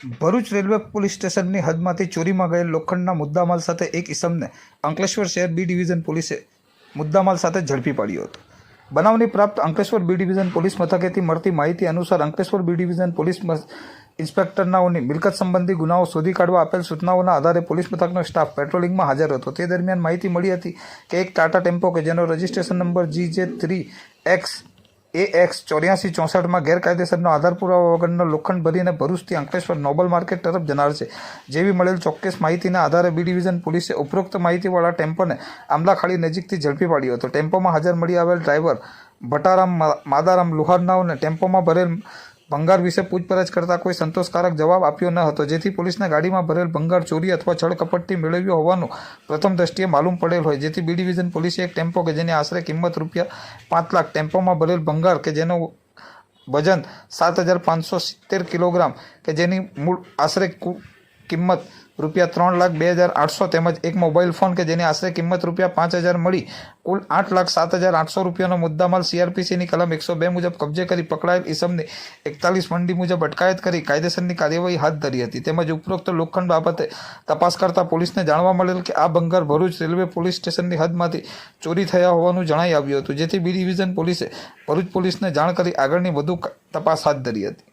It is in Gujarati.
ભરૂચ રેલવે પોલીસ સ્ટેશનની હદમાંથી ચોરીમાં ગયેલ લોખંડના મુદ્દામાલ સાથે એક ઇસમને અંકલેશ્વર શહેર બી ડિવિઝન પોલીસે મુદ્દામાલ સાથે ઝડપી પાડ્યો હતો. બનાવની પ્રાપ્ત અંકલેશ્વર બી ડિવિઝન પોલીસ મથકેથી મળતી માહિતી અનુસાર અંકલેશ્વર બી ડિવિઝન પોલીસ ઇન્સ્પેક્ટરનાઓની મિલકત સંબંધી ગુનાઓ શોધી કાઢવા આપેલ સૂચનાઓના આધારે પોલીસ મથકનો સ્ટાફ પેટ્રોલિંગમાં હાજર હતો. તે દરમિયાન માહિતી મળી હતી કે એક ટાટા ટેમ્પો કે જેનો રજિસ્ટ્રેશન નંબર જી જે થ્રી એક્સ એ એક્સ ચોર્યાસી ચોસઠમાં ગેરકાયદેસરનો આધાર પુરાવા વગરનો લોખંડ ભરીને ભરૂચથી અંકલેશ્વર નોબલ માર્કેટ તરફ જનાર છે. જેવી મળેલ ચોક્કસ માહિતીના આધારે બી ડિવિઝન પોલીસે ઉપરોક્ત માહિતીવાળા ટેમ્પોને આંબલાખાડી નજીકથી ઝડપી પાડ્યો હતો. ટેમ્પોમાં હાજર મળી આવેલ ડ્રાઈવર ભટારામ માદારામ લુહારનાઓને ટેમ્પોમાં ભરેલ ભંગાર વિશે પૂછપરછ કરતા કોઈ સંતોષકારક જવાબ આપ્યો ન હતો. જેથી પોલીસને ગાડીમાં ભરેલ ભંગાર ચોરી અથવા છળકપટથી મેળવ્યો હોવાનું પ્રથમ દ્રષ્ટિએ માલુમ પડેલ હોય. જેથી બી ડિવિઝન પોલીસે એક ટેમ્પો કે જેની આશરે કિંમત રૂપિયા પાંચ લાખ ટેમ્પોમાં ભરેલ ભંગાર કે જેનો વજન સાત હજાર પાંચસો સિત્તેર કિલોગ્રામ કે જેની મૂળ આશરે કિંમત રૂપિયા ત્રણ લાખ બે હજાર આઠસો તેમજ એક મોબાઈલ ફોન કે જેની આશરે કિંમત રૂપિયા પાંચ હજાર મળી. કુલ આઠ લાખ સાત હજાર આઠસો રૂપિયાનો મુદ્દામાલ સીઆરપીસીની કલમ એકસો બે મુજબ કબજે કરી પકડાયેલ ઈસમની એકતાલીસ મંડી મુજબ અટકાયત કરી કાયદેસરની કાર્યવાહી હાથ ધરી હતી. તેમજ ઉપરોક્ત લોખંડ બાબતે તપાસ કરતા પોલીસને જાણવા મળેલ કે આ બંગાર ભરૂચ રેલવે પોલીસ સ્ટેશનની હદમાંથી ચોરી થયા હોવાનું જણાઈ આવ્યું હતું. જેથી બી ડિવિઝન પોલીસે ભરૂચ પોલીસને જાણ કરી આગળની વધુ તપાસ હાથ ધરી હતી.